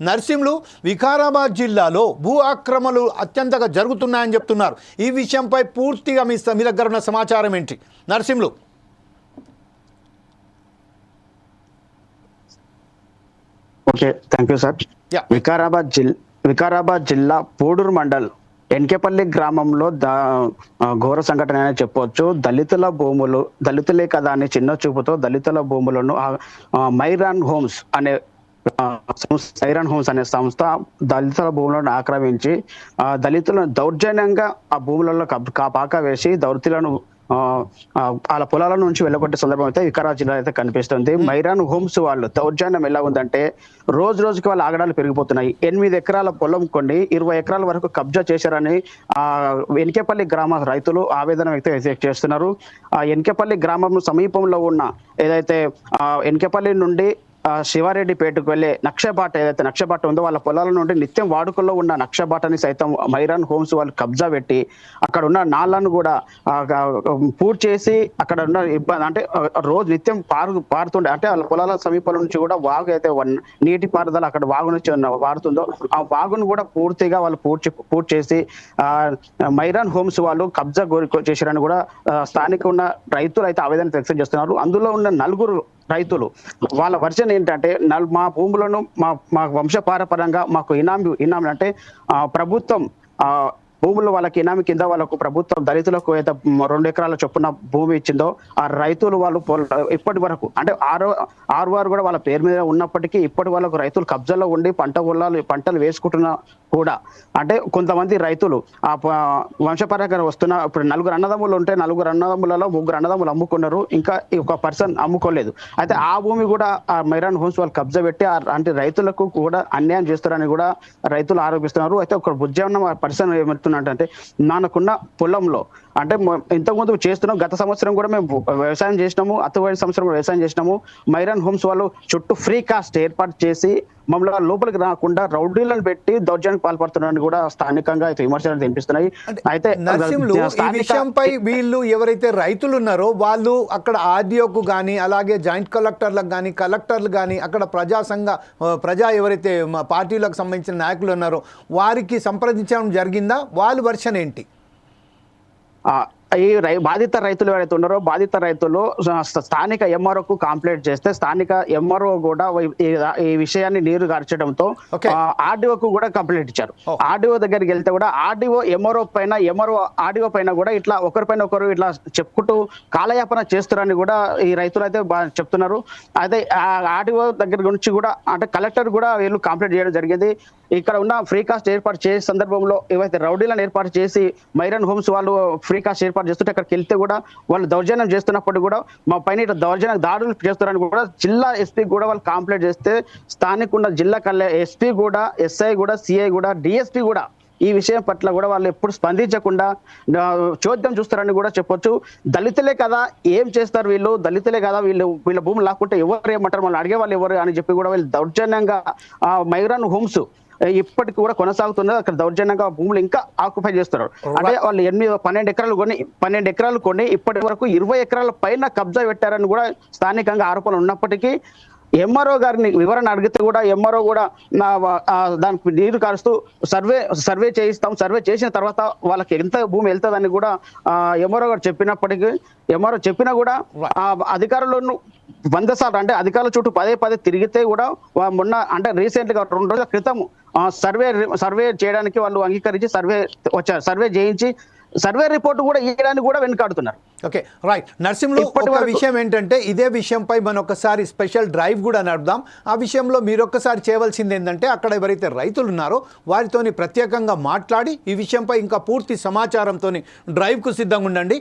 నర్సింలు వికారాబాద్ జిల్లాలో భూ ఆక్రమణలు అత్యంతగా జరుగుతున్నాయని చెప్తున్నారు. ఈ విషయంపై పూర్తిగా మీ మీ దగ్గర ఉన్న సమాచారం ఏంటి? Narsimlu okay thank you. Sir. Vikarabad జిల్ వికారాబాద్ జిల్లా పోడూరు మండల్ ఎన్కేపల్లి గ్రామంలో దా ఘోర సంఘటన అని చెప్పవచ్చు దళితుల భూములు దళితులే కదా అని చిన్న చూపుతో దళితుల భూములను మైరాన్ హోమ్స్ అనే ఐరన్ హోమ్స్ అనే సంస్థ దళితుల భూములను ఆక్రమించి ఆ, దళితులను దౌర్జన్యంగా ఆ భూములలో కబ్- కా- పాక వేసి ఆ, వాళ్ళ పొలాల నుంచి వెళ్ళగొట్టే సందర్భం అయితే వికారాబాద్ జిల్లా అయితే కనిపిస్తుంది. మైరాన్ హోమ్స్ వాళ్ళు దౌర్జన్యం ఎలా ఉందంటే రోజు రోజుకి వాళ్ళ ఆగడాలు పెరిగిపోతున్నాయి. ఎనిమిది ఎకరాల పొలం కొన్ని ఇరవై ఎకరాల వరకు కబ్జా చేశారని ఆ ఎన్కేపల్లి గ్రామ రైతులు ఆవేదన వ్యక్తం చేస్తున్నారు. ఆ ఎన్కేపల్లి గ్రామం సమీపంలో ఉన్న ఏదైతే ఆ ఎన్కేపల్లి నుండి శివారెడ్డిపేటకు వెళ్ళే నక్షబాట ఏదైతే నక్షబాట ఉందో వాళ్ళ పొలాల నుండి నిత్యం వాడుకలో ఉన్న నక్షబాటని సైతం మైరాన్ హోమ్స్ వాళ్ళు కబ్జా పెట్టి అక్కడ ఉన్న నాళ్ళను కూడా పూర్తి చేసి అక్కడ ఉన్న ఇబ్బంది అంటే రోజు నిత్యం పారు పారుతుండే అంటే వాళ్ళ పొలాల సమీపం నుంచి కూడా వాగు అయితే నీటి పారుదల అక్కడ వాగు నుంచి ఉన్న పారుతుందో ఆ వాగును కూడా పూర్తిగా వాళ్ళు పూర్తి పూర్తి చేసి ఆ మైరాన్ హోమ్స్ వాళ్ళు కబ్జా కోరి చేశారని కూడా స్థానిక ఉన్న రైతులు అయితే ఆవేదన వ్యక్తం చేస్తున్నారు. అందులో ఉన్న నలుగురు రైతులు. వాళ్ళ వర్జన్ ఏంటంటే నల్- మా భూములను మా మా వంశపారపరంగా మాకు ఇనామి ఇనామి అంటే ప్రభుత్వం భూములు వాళ్ళకి ఇనామి కింద వాళ్ళకు ప్రభుత్వం దళితులకు అయితే రెండు ఎకరాల చొప్పున భూమి ఇచ్చిందో ఆ రైతులు వాళ్ళు పొల- ఇప్పటి వరకు అంటే ఆరో ఆరు వారు కూడా వాళ్ళ పేరు మీద ఉన్నప్పటికీ ఇప్పటి వాళ్ళకు రైతులు కబ్జాలో ఉండి పంట పొలాలు పంటలు వేసుకుంటున్నా కూడా. అంటే కొంతమంది రైతులు ఆ ప- వంశపరంగా వస్తున్న ఇప్పుడు నలుగురు అన్నదమ్ములు ఉంటే నలుగురు అన్నదమ్ములలో ముగ్గురు అన్నదమ్ములు అమ్ముకున్నారు ఇంకా ఒక పర్సన్ అమ్ముకోలేదు. అయితే ఆ భూమి కూడా ఆ మైరాన్ హోమ్స్ వాళ్ళు కబ్జా పెట్టి ఆ అంటే రైతులకు కూడా అన్యాయం చేస్తారని కూడా రైతులు ఆరోపిస్తున్నారు. అయితే ఒక బుజ్జన్న పర్సన్ అంటే నాకున్న పొలంలో. అంటే ఇంతకుముందు చేస్తున్నాం గత సంవత్సరం కూడా మేము వ్యవసాయం చేసినాము అత్తవారి సంవత్సరం కూడా వ్యవసాయం చేసినాము. మైరాన్ హోమ్స్ వాళ్ళు చుట్టూ ఫ్రీ కాస్ట్ ఏర్పాటు చేసి మమ్మల్ని లోపలికి రాకుండా రౌడీలను పెట్టి దౌర్జన్యానికి పాల్పడుతున్నారని కూడా స్థానికంగా అయితే విమర్శలు వినిపిస్తున్నాయి. అయితే విషయంపై వీళ్ళు ఎవరైతే రైతులు ఉన్నారో వాళ్ళు అక్కడ ఆర్డీఓకు కానీ అలాగే జాయింట్ కలెక్టర్లకు కానీ కలెక్టర్లు కానీ అక్కడ ప్రజా సంఘ ప్రజా ఎవరైతే పార్టీలకు సంబంధించిన నాయకులు ఉన్నారో వారికి సంప్రదించడం జరిగిందా? వాళ్ళ వర్షన్ ఏంటి? ఈ రై బాధిత రైతులు ఎవరైతే ఉన్నారో బాధిత రైతులు స్థానిక ఎంఆర్ఓకు కంప్లైంట్ చేస్తే స్థానిక ఎంఆర్ఓ కూడా ఈ- విషయాన్ని నీరు గార్చడంతో. ఆర్డీఓకు కూడా కంప్లైంట్ ఇచ్చారు. ఆర్డీఓ దగ్గరికి వెళ్తే కూడా ఆర్డీఓ ఎంఆర్ఓ పైన ఎంఆర్ఓ ఆర్డీఓ పైన కూడా ఇట్లా ఒకరిపైన ఒకరు ఇట్లా చెప్పుకుంటూ కాలయాపన చేస్తున్నారని కూడా ఈ రైతులు అయితే చెప్తున్నారు అయితే ఆర్డీఓ దగ్గర నుంచి కూడా అంటే కలెక్టర్ కూడా వీళ్ళు కంప్లైంట్ చేయడం జరిగింది ఇక్కడ ఉన్న ఫ్రీ కాస్ట్ ఏర్పాటు చేసే సందర్భంలో ఏవైతే రౌడీలను ఏర్పాటు చేసి మైరన్ హోమ్స్ వాళ్ళు ఫ్రీ కాస్ట్ ఏర్పాటు చేస్తుంటే అక్కడికి వెళ్తే కూడా వాళ్ళు దౌర్జన్యం చేస్తున్నప్పుడు కూడా మా పైన ఇట్లా దౌర్జన్య దాడులు చేస్తున్నారని కూడా జిల్లా ఎస్పీ కూడా వాళ్ళు కంప్లైంట్ చేస్తే స్థానిక జిల్లా కళ్యాణ ఎస్పీ కూడా ఎస్ఐ కూడా సిఐ కూడా డిఎస్పీ కూడా ఈ విషయం పట్ల కూడా వాళ్ళు ఎప్పుడు స్పందించకుండా చోద్యం చూస్తారని కూడా చెప్పొచ్చు. దళితులే కదా ఏం చేస్తారు వీళ్ళు? దళితులే కదా వీళ్ళు వీళ్ళ భూమి లాక్కుంటే ఎవరు ఏమంటారు? వాళ్ళు అడిగే వాళ్ళు ఎవరు అని చెప్పి కూడా వీళ్ళు దౌర్జన్యంగా మైరన్ హోమ్స్ ఇప్పటికి కూడా కొనసాగుతున్నది అక్కడ దౌర్జన్యంగా భూములు ఇంకా ఆక్యుపై చేస్తున్నారు. అంటే వాళ్ళు ఎనిమిది పన్నెండు ఎకరాలు కొని పన్నెండు ఎకరాలు కొని ఇప్పటి వరకు ఇరవై ఎకరాల పైన కబ్జా పెట్టారని కూడా స్థానికంగా ఆరోపణలు ఉన్నప్పటికీ ఎంఆర్ఓ గారిని వివరణ అడిగితే కూడా ఎంఆర్ఓ కూడా నా దానికి నీరు కారుస్తూ సర్వే సర్వే చేయిస్తాం. సర్వే చేసిన తర్వాత వాళ్ళకి ఎంత భూమి వెళ్తుందని కూడా ఎంఆర్ఓ గారు చెప్పినప్పటికీ ఎంఆర్ఓ చెప్పినా కూడా ఆ అధికారులను వంద సార్లు అంటే అధికారుల చుట్టూ పదే పదే తిరిగితే కూడా మొన్న అంటే రీసెంట్గా రెండు రోజుల క్రితం సర్వే సర్వే చేయడానికి వాళ్ళు అంగీకరించి సర్వే వచ్చారు సర్వే చేయించి సర్వే రిపోర్ట్ కూడా ఇవ్వడానికి కూడా వెనుకాడుతున్నారు. Okay right. నర్సింహులు ఇప్పటి ఒక విషయం ఏంటంటే ఇదే విషయంపై మనం ఒకసారి స్పెషల్ డ్రైవ్ కూడా నడుపుదాం. ఆ విషయంలో మీరు ఒక్కసారి చేయవలసింది ఏంటంటే అక్కడ ఎవరైతే రైతులు ఉన్నారో వారితోని ప్రత్యేకంగా మాట్లాడి ఈ విషయంపై ఇంకా పూర్తి సమాచారంతో డ్రైవ్కు సిద్ధంగా ఉండండి.